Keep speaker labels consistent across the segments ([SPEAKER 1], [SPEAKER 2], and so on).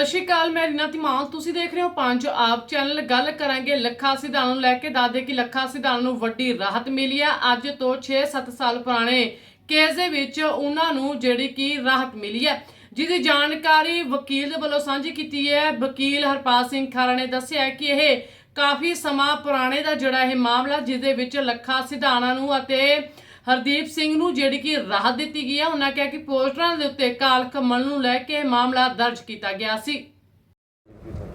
[SPEAKER 1] ਸਤਿ ਸ਼੍ਰੀ ਅਕਾਲ, ਮੈਂ ਰੀਨਾ ਧੀਮਾਨ। ਤੁਸੀਂ ਦੇਖ ਰਹੇ ਹੋ ਪੰਜ ਆਪ ਚੈਨਲ। ਗੱਲ ਕਰਾਂਗੇ ਲੱਖਾ ਸਿਧਾਣ ਨੂੰ ਲੈ ਕੇ। ਦਾਦੇ ਕਿ ਲੱਖਾ ਸਿਧਾਣ ਨੂੰ ਵੱਡੀ ਰਾਹਤ ਮਿਲੀ ਹੈ। ਅੱਜ ਤੋਂ 6-7 ਸਾਲ ਪੁਰਾਣੇ ਕੇਸ ਦੇ ਵਿੱਚ ਉਹਨਾਂ ਨੂੰ ਜਿਹੜੀ ਕਿ ਰਾਹਤ ਮਿਲੀ ਹੈ। ਜਿਹਦੀ ਜਾਣਕਾਰੀ ਵਕੀਲ ਦੇ ਵੱਲੋਂ ਸਾਂਝੀ ਕੀਤੀ ਹੈ। ਵਕੀਲ ਹਰਪਾਲ ਸਿੰਘ ਖਾਰਾ ਨੇ ਦੱਸਿਆ ਕਿ ਇਹ ਕਾਫੀ ਸਮਾਂ ਪੁਰਾਣੇ ਦਾ ਜਿਹੜਾ ਇਹ ਮਾਮਲਾ ਜਿਹਦੇ ਵਿੱਚ ਲੱਖਾ ਸਿਧਾਣਾ ਨੂੰ ਅਤੇ ਹਰਦੀਪ ਸਿੰਘ ਨੂੰ ਜਿਹੜੀ ਕਿ ਰਾਹਤ ਦਿੱਤੀ ਗਈ ਹੈ ਉਹਨਾਂ ਕਿਹਾ ਕਿ ਪੋਸਟਰਾਂ ਦੇ ਉੱਤੇ ਕਾਲ ਕਮਲ ਨੂੰ ਲੈ ਕੇ ਮਾਮਲਾ ਦਰਜ ਕੀਤਾ ਗਿਆ ਸੀ।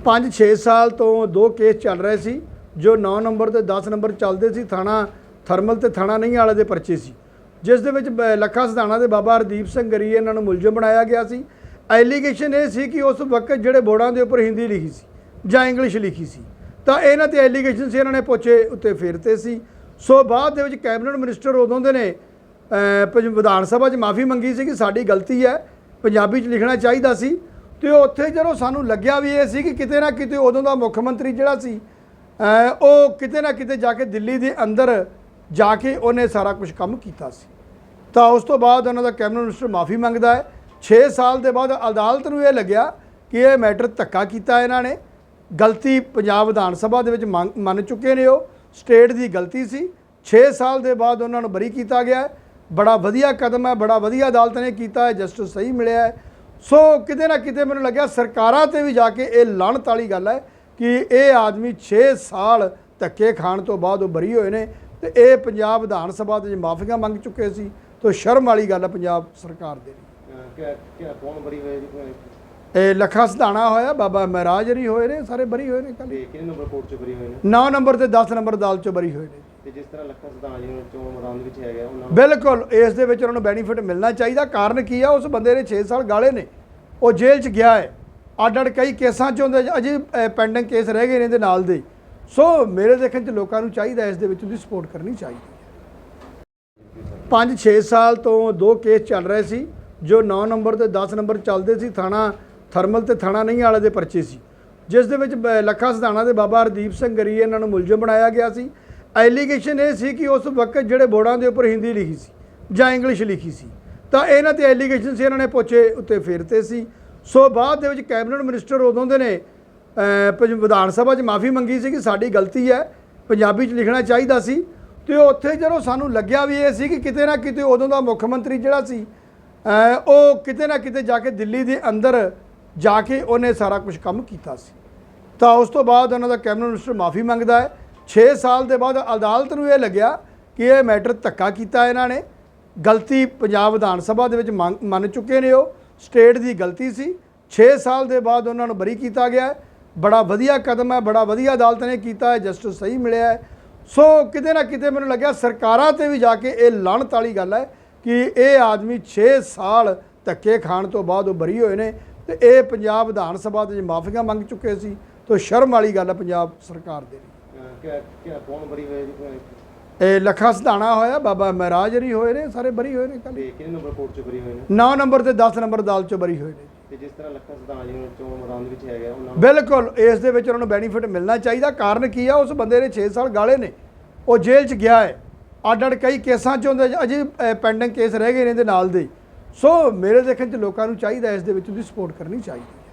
[SPEAKER 2] 5-6 ਸਾਲ ਤੋਂ ਦੋ ਕੇਸ ਚੱਲ ਰਹੇ ਸੀ, ਜੋ 9 ਨੰਬਰ ਤੇ 10 ਨੰਬਰ ਚੱਲਦੇ ਸੀ, ਥਾਣਾ ਥਰਮਲ ਤੇ ਥਾਣਾ ਨਹੀਂ ਵਾਲੇ ਦੇ ਪਰਚੇ ਸੀ। ਜਿਸ ਦੇ ਵਿੱਚ ਬ- ਲੱਖਾ ਸਧਾਣਾ ਦੇ ਬਾਬਾ ਹਰਦੀਪ ਸਿੰਘ ਗਰੀਏ ਇਹਨਾਂ ਨੂੰ ਮੁਲਜ਼ਮ ਬਣਾਇਆ ਗਿਆ ਸੀ। ਐਲੀਗੇਸ਼ਨ ਇਹ ਸੀ ਕਿ ਉਸ ਵਕਤ ਜਿਹੜੇ ਬੋਰਡਾਂ ਦੇ ਉੱਪਰ ਹਿੰਦੀ ਲਿਖੀ ਸੀ ਜਾਂ ਇੰਗਲਿਸ਼ ਲਿਖੀ ਸੀ। ਤਾਂ ਇਹਨਾਂ ਤੇ ਐਲੀਗੇਸ਼ਨ ਸੀ, ਇਹਨਾਂ ਨੇ ਪੋਚੇ ਉੱਤੇ ਫੇਰਤੇ ਸੀ। ਸੋ ਬਾਅਦ ਦੇ ਵਿੱਚ ਕੈਬਨਿਟ ਮਿਨਿਸਟਰ ਉਦੋਂ ਦੇ ਨੇ ਪੰਜ- ਵਿਧਾਨ ਸਭਾ 'ਚ ਮਾਫੀ ਮੰਗੀ ਸੀ ਕਿ ਸਾਡੀ ਗਲਤੀ ਹੈ, ਪੰਜਾਬੀ 'ਚ ਲਿਖਣਾ ਚਾਹੀਦਾ ਸੀ। ਤੇ ਉੱਥੇ ਜਦੋਂ ਸਾਨੂੰ ਲੱਗਿਆ ਵੀ ਇਹ ਸੀ ਕਿ ਕਿਤੇ ਨਾ ਕਿਤੇ ਉਦੋਂ ਦਾ ਮੁੱਖ ਮੰਤਰੀ ਜਿਹੜਾ ਸੀ ਉਹ ਕਿਤੇ ਨਾ ਕਿਤੇ ਜਾ ਕੇ ਦਿੱਲੀ ਦੇ ਅੰਦਰ ਜਾ ਕੇ ਉਹਨੇ ਸਾਰਾ ਕੁਝ ਕੰਮ ਕੀਤਾ ਸੀ। ਤਾਂ ਉਸ ਤੋਂ ਬਾਅਦ ਉਹਨਾਂ ਦਾ ਕੈਬਨਿਟ ਮਿਨਿਸਟਰ ਮਾਫੀ ਮੰਗਦਾ ਹੈ। 6 ਸਾਲ ਦੇ ਬਾਅਦ ਅਦਾਲਤ ਨੂੰ ਇਹ ਲੱਗਿਆ ਕਿ ਇਹ ਮੈਟਰ ਧੱਕਾ ਕੀਤਾ ਇਹਨਾਂ ਨੇ। ਗਲਤੀ ਪੰਜਾਬ ਵਿਧਾਨ ਸਭਾ ਦੇ ਵਿੱਚ ਮੰਨ ਮੰਨ ਚੁੱਕੇ ਨੇ ਉਹ। ਸਟੇਟ ਦੀ ਗਲਤੀ ਸੀ। 6 ਸਾਲ ਦੇ ਬਾਅਦ ਉਹਨਾਂ ਨੂੰ ਬਰੀ ਕੀਤਾ ਗਿਆ ਬੜਾ ਵਧੀਆ ਕਦਮ ਹੈ, ਬੜਾ ਵਧੀਆ ਅਦਾਲਤ ਨੇ ਕੀਤਾ ਹੈ, ਜਸਟਿਸ ਸਹੀ ਮਿਲਿਆ ਹੈ। ਸੋ ਕਿਤੇ ਨਾ ਕਿਤੇ ਮੈਨੂੰ ਲੱਗਿਆ ਸਰਕਾਰਾਂ ਤੇ ਵੀ ਜਾ ਕੇ ਇਹ ਲਾਹਣਤ ਵਾਲੀ ਗੱਲ ਹੈ ਕਿ ਇਹ ਆਦਮੀ 6 ਸਾਲ ਧੱਕੇ ਖਾਣ ਤੋਂ ਬਾਅਦ ਉਹ ਬਰੀ ਹੋਏ ਨੇ ਤੇ ਇਹ ਪੰਜਾਬ ਵਿਧਾਨ ਸਭਾ ਦੇ ਮਾਫੀਆਂ ਮੰਗ ਚੁੱਕੇ ਸੀ, ਤੋ ਸ਼ਰਮ ਵਾਲੀ ਗੱਲ ਹੈ ਪੰਜਾਬ ਸਰਕਾਰ ਦੇ ਲਈ।
[SPEAKER 3] ਕਿ ਕਿ ਕੌਣ ਬਰੀ ਹੋਏ ਜੀ?
[SPEAKER 2] ਇਹ ਲੱਖਾ ਸਧਾਣਾ ਹੋਇਆ ਬਾਬਾ ਮਹਾਰਾਜ ਜੀ ਹੋਏ ਨੇ ਸਾਰੇ ਬਰੀ ਹੋਏ ਨੇ ਕੱਲ
[SPEAKER 3] ਤੇ ਕਿਹਨੇ ਨੰਬਰ ਕੋਰਟ ਚ ਬਰੀ ਹੋਏ ਨੇ?
[SPEAKER 2] 9 ਨੰਬਰ ਤੇ 10 ਨੰਬਰ ਅਦਾਲਤ ਚੋਂ ਬਰੀ ਹੋਏ ਨੇ।
[SPEAKER 3] ਤੇ ਜਿਸ ਤਰ੍ਹਾਂ ਲੱਖਾ ਸਦਾਨ ਜੀ ਨੂੰ ਚੋਣ ਮੈਦਾਨ ਦੇ ਵਿੱਚ ਹੈਗਾ ਉਹਨਾਂ ਨੂੰ
[SPEAKER 2] ਬਿਲਕੁਲ ਇਸ ਦੇ ਵਿੱਚ ਉਹਨਾਂ ਨੂੰ ਬੈਨੀਫਿਟ ਮਿਲਣਾ ਚਾਹੀਦਾ। ਕਾਰਨ ਕੀ ਆ ਉਸ ਬੰਦੇ ਨੇ 6 ਸਾਲ ਗਾਲੇ ਨੇ। ਉਹ ਜੇਲ੍ਹ 'ਚ ਗਿਆ ਹੈ। ਅੱਡ ਅੱਡ ਕਈ ਕੇਸਾਂ 'ਚ ਹੁੰਦੇ ਅਜੇ ਪੈਂਡਿੰਗ ਕੇਸ ਰਹਿ ਗਏ ਨੇ ਇਹਦੇ ਨਾਲ ਦੇ। ਸੋ ਮੇਰੇ ਦੇਖਣ 'ਚ ਲੋਕਾਂ ਨੂੰ ਚਾਹੀਦਾ ਇਸ ਦੇ ਵਿੱਚ ਉਹਦੀ ਸਪੋਰਟ ਕਰਨੀ ਚਾਹੀਦੀ ਹੈ। 5-6 ਸਾਲ ਤੋਂ ਦੋ ਕੇਸ ਚੱਲ ਰਹੇ ਸੀ ਜੋ 9 ਨੰਬਰ ਤੇ 10 ਨੰਬਰ ਚੱਲਦੇ ਸੀ ਥਾਣਾ ਥਰਮਲ ਤੇ ਥਾਣਾ ਨਹੀਂ ਵਾਲੇ ਦੇ ਪਰਚੇ ਸੀ। ਜਿਸ ਦੇ ਵਿੱਚ ਬ- ਲੱਖਾ ਸਧਾਣਾ ਦੇ ਬਾਬਾ ਹਰਦੀਪ ਸਿੰਘ ਗਰੀ ਇਹਨਾਂ ਨੂੰ ਮੁਲਜ਼ਮ ਬਣਾਇਆ ਗਿਆ ਸੀ। ਐਲੀਗੇਸ਼ਨ ਇਹ ਸੀ ਕਿ ਉਸ ਵਕਤ ਜਿਹੜੇ ਬੋਰਡਾਂ ਦੇ ਉੱਪਰ ਹਿੰਦੀ ਲਿਖੀ ਸੀ ਜਾਂ ਇੰਗਲਿਸ਼ ਲਿਖੀ ਸੀ। ਤਾਂ ਇਹਨਾਂ ਤੇ ਐਲੀਗੇਸ਼ਨ ਸੀ, ਇਹਨਾਂ ਨੇ ਪੁੱਛੇ ਉੱਤੇ ਫੇਰਤੇ ਸੀ। ਸੋ ਬਾਅਦ ਦੇ ਵਿੱਚ ਕੈਬਨਿਟ ਮਿਨਿਸਟਰ ਉਦੋਂ ਦੇ ਨੇ ਪੰਜ- ਵਿਧਾਨ ਸਭਾ 'ਚ ਮਾਫੀ ਮੰਗੀ ਸੀ ਕਿ ਸਾਡੀ ਗਲਤੀ ਹੈ, ਪੰਜਾਬੀ 'ਚ ਲਿਖਣਾ ਚਾਹੀਦਾ ਸੀ। ਤੇ ਉੱਥੇ ਜਦੋਂ ਸਾਨੂੰ ਲੱਗਿਆ ਵੀ ਇਹ ਸੀ ਕਿ ਕਿਤੇ ਨਾ ਕਿਤੇ ਉਦੋਂ ਦਾ ਮੁੱਖ ਮੰਤਰੀ ਜਿਹੜਾ ਸੀ ਉਹ ਕਿਤੇ ਨਾ ਕਿਤੇ ਜਾ ਕੇ ਦਿੱਲੀ ਦੇ ਅੰਦਰ ਜਾ ਕੇ ਉਹਨੇ ਸਾਰਾ ਕੁਝ ਕੰਮ ਕੀਤਾ ਸੀ। ਤਾਂ ਉਸ ਤੋਂ ਬਾਅਦ ਉਹਨਾਂ ਦਾ ਕੈਬਨਿਟ ਮਿਨਿਸਟਰ ਮਾਫੀ ਮੰਗਦਾ ਹੈ। 6 ਸਾਲ ਦੇ ਬਾਅਦ ਅਦਾਲਤ ਨੂੰ ਇਹ ਲੱਗਿਆ ਕਿ ਇਹ ਮੈਟਰ ਧੱਕਾ ਕੀਤਾ ਇਹਨਾਂ ਨੇ। ਗਲਤੀ ਪੰਜਾਬ ਵਿਧਾਨ ਸਭਾ ਦੇ ਵਿੱਚ ਮੰਨ ਮੰਨ ਚੁੱਕੇ ਨੇ ਉਹ। ਸਟੇਟ ਦੀ ਗਲਤੀ ਸੀ। 6 ਸਾਲ ਦੇ ਬਾਅਦ ਉਹਨਾਂ ਨੂੰ ਬਰੀ ਕੀਤਾ ਗਿਆ ਬੜਾ ਵਧੀਆ ਕਦਮ ਹੈ, ਬੜਾ ਵਧੀਆ ਅਦਾਲਤ ਨੇ ਕੀਤਾ ਹੈ, ਜਸਟਿਸ ਸਹੀ ਮਿਲਿਆ ਹੈ। ਸੋ ਕਿਤੇ ਨਾ ਕਿਤੇ ਮੈਨੂੰ ਲੱਗਿਆ ਸਰਕਾਰਾਂ ਤੇ ਵੀ ਜਾ ਕੇ ਇਹ ਲਾਹਣਤ ਵਾਲੀ ਗੱਲ ਹੈ ਕਿ ਇਹ ਆਦਮੀ 6 ਸਾਲ ਧੱਕੇ ਖਾਣ ਤੋਂ ਬਾਅਦ ਉਹ ਬਰੀ ਹੋਏ ਨੇ। ਤੇ ਇਹ ਪੰਜਾਬ ਵਿਧਾਨ ਸਭਾ ਦੇ ਮਾਫੀਆਂ ਮੰਗ ਚੁੱਕੇ ਸੀ ਤੋ ਸ਼ਰਮ ਵਾਲੀ ਗੱਲ ਹੈ ਪੰਜਾਬ ਸਰਕਾਰ ਦੇ ਲਈ।
[SPEAKER 3] ਕੌਣ ਬਰੀ ਹੋਏ?
[SPEAKER 2] ਇਹ ਲੱਖਾ ਸਧਾਣਾ ਹੋਇਆ ਬਾਬਾ ਮਹਾਰਾਜ ਜੀ ਹੋਏ ਨੇ ਸਾਰੇ ਬਰੀ ਹੋਏ ਨੇ ਕੱਲ
[SPEAKER 3] ਤੇ ਕਿਹਨੇ ਨੰਬਰ ਕੋਰਟ ਚ ਬਰੀ ਹੋਏ ਨੇ?
[SPEAKER 2] 9 ਨੰਬਰ ਤੇ 10 ਨੰਬਰ ਅਦਾਲਤ ਚੋਂ ਬਰੀ ਹੋਏ ਨੇ।
[SPEAKER 3] ਤੇ ਜਿਸ ਤਰ੍ਹਾਂ ਲੱਖਾ ਸਦਾਨ ਜੀ ਨੂੰ ਚੋਣ ਮੈਦਾਨ ਦੇ ਵਿੱਚ ਹੈਗਾ ਉਹਨਾਂ ਨੂੰ
[SPEAKER 2] ਬਿਲਕੁਲ ਇਸ ਦੇ ਵਿੱਚ ਉਹਨਾਂ ਨੂੰ ਬੈਨੀਫਿਟ ਮਿਲਣਾ ਚਾਹੀਦਾ। ਕਾਰਨ ਕੀ ਆ? ਉਸ ਬੰਦੇ ਨੇ 6 ਸਾਲ ਗਾਲੇ ਨੇ। ਉਹ ਜੇਲ੍ਹ 'ਚ ਗਿਆ ਹੈ। ਅੱਡ ਅੱਡ ਕਈ ਕੇਸਾਂ 'ਚ ਹੁੰਦੇ ਅਜੇ ਪੈਂਡਿੰਗ ਕੇਸ ਰਹਿ ਗਏ ਨੇ ਇਹਦੇ ਨਾਲ ਦੇ। ਸੋ ਮੇਰੇ ਦੇਖਣ 'ਚ ਲੋਕਾਂ ਨੂੰ ਚਾਹੀਦਾ ਇਸ ਦੇ ਵਿੱਚ ਉਹਦੀ ਸਪੋਰਟ ਕਰਨੀ ਚਾਹੀਦੀ